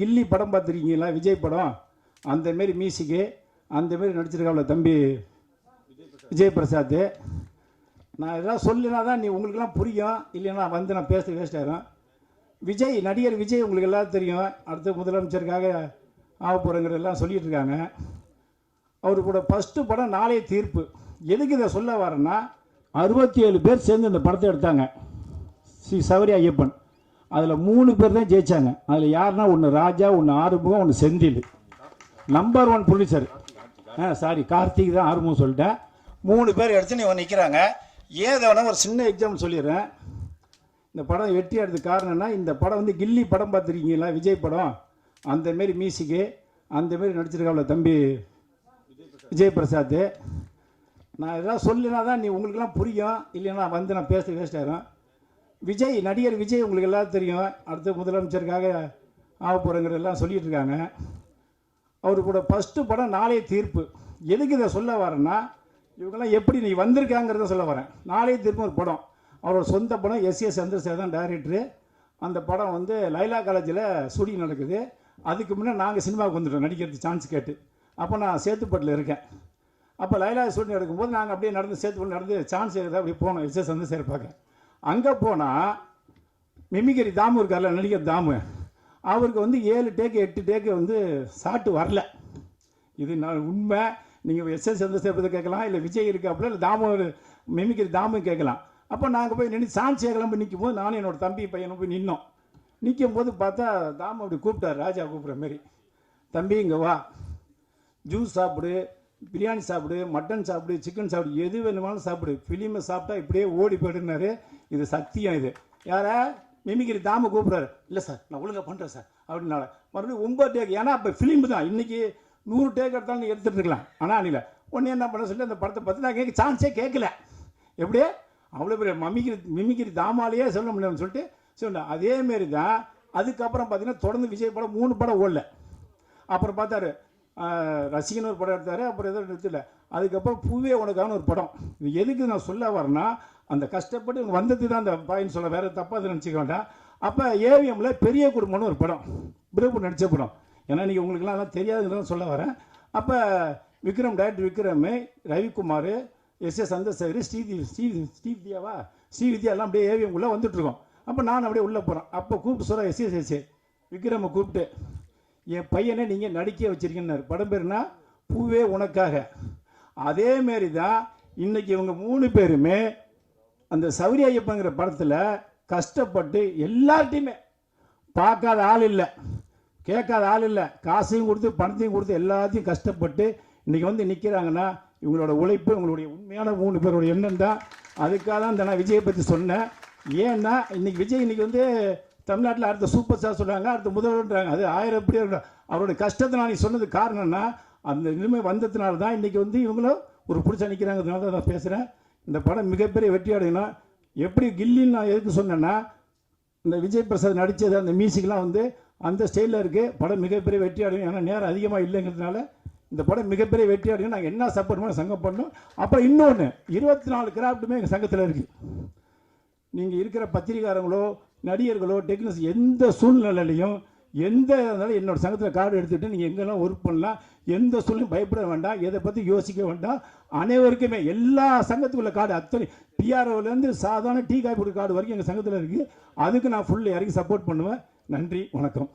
கில்லி படம் பார்த்துருக்கீங்களா? விஜய் படம்? அந்த மாரி மியூசிக்கு அந்த மாரி நடிச்சிருக்காப்ல தம்பி விஜய் பிரசாத். நான் இதெல்லாம் சொல்லினா தான் நீ உங்களுக்கெல்லாம் புரியும். இல்லைன்னா வந்து நான் பேச வேஸ்ட் ஆகிடும் விஜய் நடிகர் விஜய் உங்களுக்கு எல்லாம் தெரியும். அடுத்த முதலமைச்சருக்காக ஆக போகிறங்கிறதெல்லாம் சொல்லிட்டு இருக்காங்க. அவர் கூட ஃபஸ்ட்டு படம் நாளைய தீர்ப்பு. எதுக்கு இதை சொல்ல வரேன்னா அறுபத்தி ஏழு பேர் சேர்ந்து இந்த படத்தை எடுத்தாங்க. ஸ்ரீ சௌரி ஐயப்பன். அதில் மூணு பேர் தான் ஜெயிச்சாங்க. அதில் யாருன்னா ஒன்று ராஜா ஒன்று ஆறுமுகம் ஒன்று Senthil. Number one producer ah sorry Karthik தான் ஆறுமுகம் சொல்லிட்டேன். மூணு பேர் எடுத்து நீ நிற்கிறாங்க ஏதோனா ஒரு சின்ன எக்ஸாம்பிள் சொல்லிடுறேன். இந்த படம் வெற்றி எடுத்து காரணம்னா இந்த படம் வந்து கில்லி படம் பார்த்துருக்கீங்களா? விஜய் படம். அந்த மாரி மியூசிக்கு அந்த மாரி நடிச்சிருக்காப்ல தம்பி விஜய் பிரசாத். நான் இதெல்லாம் சொல்லினா தான் நீ உங்களுக்கெல்லாம் புரியும். இல்லைன்னா வந்து நான் பேச வேஸ்ட் ஆயிரும். விஜய் நடிகர் விஜய் உங்களுக்கு எல்லாரும் தெரியும். அடுத்த முதலமைச்சருக்காக ஆக போகிறங்கிறதெல்லாம் சொல்லிட்டு இருக்காங்க. அவர் கூட ஃபஸ்ட்டு படம் நாளைய தீர்ப்பு. எதுக்கு இதை சொல்ல வரேன்னா இவங்கெல்லாம் எப்படி நீ வந்திருக்காங்கிறத சொல்ல வரேன். நாளைய தீர்ப்பு ஒரு படம். அவரோட சொந்த படம் எஸ் எஸ் சந்திரசேகர் தான் டைரக்டரு அந்த படம் வந்து லைலா காலேஜில் ஷூட்டிங் நடக்குது. அதுக்கு முன்னே நாங்கள் சினிமாவுக்கு வந்துட்டோம் நடிக்கிறதுக்கு சான்ஸ் கேட்டு. அப்போ நான் சேத்துப்பட்டில் இருக்கேன். அப்போ லைலா ஷூட்டிங் எடுக்கும்போது நாங்கள் அப்படியே நடந்து சேத்துப்பட்டு நடந்து சான்ஸ் எடுத்து அப்படியே போனோம். எஸ் எஸ் சந்திரசேகர் பார்க்க. அங்கே போனால் மிமிகரி தாமு இருக்கார்ல நடிகர் தாமு அவருக்கு வந்து ஏழு டேக்கு எட்டு டேக்கு வந்து சாட்டு வரல. இது நான் உண்மை. நீங்கள் எஸ் எஸ் சந்திரசேகர் கேட்கலாம் இல்லை விஜய் இருக்காப்புல இல்லை தாமு மிமிகரி தாமு கேட்கலாம். அப்போ நாங்கள் போய் நின்று சாஞ்சி கேட்கலாம் போய் நிற்கும் போது நானும் என்னோட தம்பி பையனும் போய் நின்னோம். நிற்கும் போது பார்த்தா தாமு அப்படி கூப்பிட்டார் ராஜா கூப்பிட்ற மாரி தம்பி இங்கே வா. ஜூஸ் சாப்பிடு. பிரியாணி சாப்பிடு மட்டன் சாப்பிடு சிக்கன் சாப்பிடு எது வேணுமாலும் சாப்பிடு. ஃபிலிமை சாப்பிட்டா இப்படியே ஓடி போயிடுனாரு இது சத்தியம் இது. யாரா? மிமிக்கிரி தாம கூப்பிட்றாரு. இல்லை சார் நான் ஒழுங்காக பண்ணுறேன் சார் அப்படின்னால மறுபடியும் ஒன்பது டேக் ஏன்னா இப்போ ஃபிலிம் தான். இன்றைக்கி நூறு டேக் எடுத்தாலும் நீ எடுத்துகிட்டு இருக்கலாம். ஆனால் அன்னில ஒன்று என்ன பண்ண சொல்லி அந்த படத்தை பற்றி நான் கேட்க சான்ஸே கேட்கல. எப்படியே அவ்வளோ பெரிய மமிக்கிரி மிமிக்கிரி தாமாலேயே சொல்ல முடியலன்னு சொல்லிட்டு சொன்னேன் அதேமாரி தான் அதுக்கப்புறம் பார்த்தீங்கன்னா தொடர்ந்து விஜய் படம் மூணு படம் ஓடல. அப்புறம் பார்த்தாரு ரசிகன் ஒரு படம் எடுத்தார் அப்புறம் எதோ நிறுத்தல. அதுக்கப்புறம் பூவே உனக்கான ஒரு படம். இது எதுக்கு நான் சொல்ல வரேன்னா அந்த கஷ்டப்பட்டு இவங்க வந்தது தான் அந்த பாயின்னு சொல்ல வேற தப்பாக அதை நினச்சிக்க வேண்டாம். அப்போ ஏவிஎம்மில் பெரிய குடும்பம்னு ஒரு படம். பிரபு நடித்த படம். ஏன்னா நீங்கள் உங்களுக்குலாம் அதெல்லாம் தெரியாதுன்னு சொல்ல வரேன். அப்போ Vikram director Vikram Ravikumar S S Chandrasekar Sridhi Sri ஸ்ரீவித்யாவா ஸ்ரீவித்யா எல்லாம் அப்படியே ஏவிஎம் உள்ளே வந்துட்டுருக்கோம். அப்போ நான் அப்படியே உள்ளே போகிறேன் அப்போ கூப்பிட்டு சொல்கிறேன் எஸ் எஸ் எஸ். விக்ரமை கூப்பிட்டு என் பையனை நீங்கள் நடிக்க வச்சிருக்கீங்கன்னாரு. படம் பேருனா பூவே உனக்காக. அதேமாரி தான் இன்றைக்கி இவங்க மூணு பேருமே அந்த சௌரி ஐயப்பங்கிற படத்தில் கஷ்டப்பட்டு எல்லார்ட்டையுமே பார்க்காத ஆள் இல்லை. கேட்காத ஆள் இல்லை. காசையும் கொடுத்து பணத்தையும் கொடுத்து எல்லாத்தையும் கஷ்டப்பட்டு இன்றைக்கி வந்து நிற்கிறாங்கன்னா இவங்களோட உழைப்பு இவங்களுடைய உண்மையான மூணு பேரோட எண்ணம் தான் அதுக்காக தான் இந்த நான் விஜயை பற்றி சொன்னேன். ஏன்னா இன்றைக்கி விஜய் இன்றைக்கி வந்து தமிழ்நாட்டில் அடுத்த சூப்பர் ஸ்டார் சொல்கிறாங்க அடுத்த முதல்வர்ன்றாங்க. அது ஆயிரம் எப்படி அவரோட கஷ்டத்தை நான் நீ சொன்னது காரணம்னா அந்த நிலைமை வந்ததுனால தான் இன்றைக்கி வந்து இவங்களும் ஒரு பிடிச்ச நிற்கிறாங்கிறதுனால தான் நான் பேசுகிறேன் இந்த படம் மிகப்பெரிய வெற்றி அடையணும். எப்படி கில்லின்னு நான் எதுக்கு சொன்னேன்னா இந்த விஜய் பிரசாத் நடித்தது அந்த மியூசிக்லாம் வந்து அந்த ஸ்டைலில் இருக்குது படம் மிகப்பெரிய வெற்றி அடையும் ஏன்னா நேரம் அதிகமாக இல்லைங்கிறதுனால இந்த படம் மிகப்பெரிய வெற்றி அடையும் நாங்கள் என்ன சப்போர்ட் பண்ண சங்கம் பண்ணோம். அப்புறம் இன்னொன்று இருபத்தி நாலு கிராஃப்ட்டுமே எங்கள் சங்கத்தில் இருக்குது நீங்கள் இருக்கிற பத்திரிகாரங்களோ நடிகர்களோ டெக்னீஷியன் எந்த சூழ்நிலையிலையும் எந்த இருந்தாலும் என்னோட சங்கத்தில் கார்டு எடுத்துகிட்டு நீங்கள் எங்கெல்லாம் ஒர்க் பண்ணலாம் எந்த சூழ்நிலையும் பயப்பட வேண்டாம் எதை பற்றி யோசிக்க வேண்டாம். அனைவருக்குமே எல்லா சங்கத்துக்குள்ள கார்டு அத்தனை பிஆர்ஓலேருந்து சாதாரண டீ காய்ப்பு கார்டு வரைக்கும் எங்கள் சங்கத்தில் இருக்குது அதுக்கு நான் ஃபுல் இறங்கி சப்போர்ட் பண்ணுவேன். நன்றி வணக்கம்.